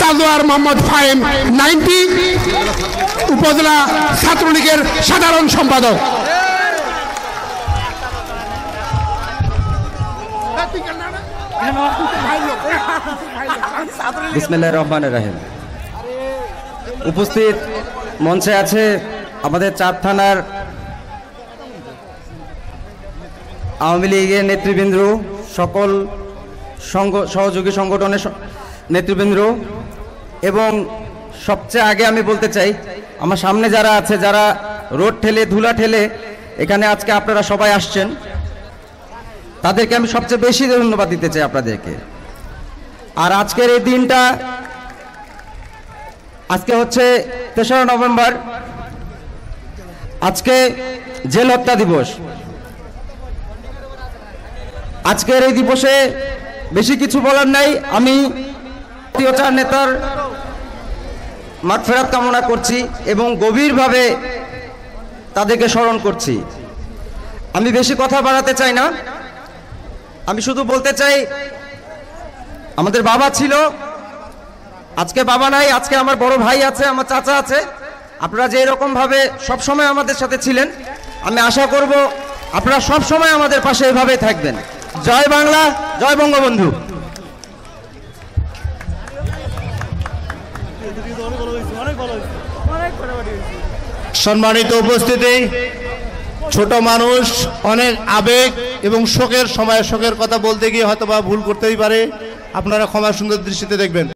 Tajwar Mohammad Fahim ninety, উপজেলা ছাত্রলীগের সাধারণ সম্পাদক। উপস্থিত মঞ্চে আছে আমাদের চার থানার আওয়ামী লীগের নেতৃবৃন্দ, সকল সহযোগী সংগঠনের নেতৃবৃন্দ, এবং সবচেয়ে আগে আমি বলতে চাই, আমার সামনে যারা আছে, যারা রোড ঠেলে, ধুলা ঠেলে, এখানে আজকে আপনারা সবাই আসছেন, তাদেরকে আমি সবচেয়ে বেশি ধন্যবাদ দিতে চাই আপনাদেরকে। আর আজকের এই দিনটা, আজকে হচ্ছে তেসরা নভেম্বর, আজকে জেল হত্যা দিবস। আজকের এই দিবসে বেশি কিছু বলার নাই, আমি জাতীয় চার নেতার মাঠফেরাত কামনা করছি এবং গভীরভাবে তাদেরকে স্মরণ করছি। আমি বেশি কথা বাড়াতে চাই না। আমি শুধু বলতে চাই, আমাদের বাবা ছিল। আজকে বাবা নাই, আজকে আমার বড় ভাই আছে, আমার চাচা আছে। আপনারা যে এরকম ভাবে সবসময় আমাদের সাথে ছিলেন, আমি আশা করব আপনারা সব সময় আমাদের পাশে এভাবে থাকবেন। জয় বাংলা, জয় বঙ্গবন্ধু। সম্মানিত উপস্থিতি, ছোট মানুষ, অনেক আবেগ এবং শোকের সময়, শোকের কথা বলতে গিয়ে হয়তো বা ভুল করতেই পারে। আপনারা ক্ষমা সুন্দর দৃষ্টিতে দেখবেন।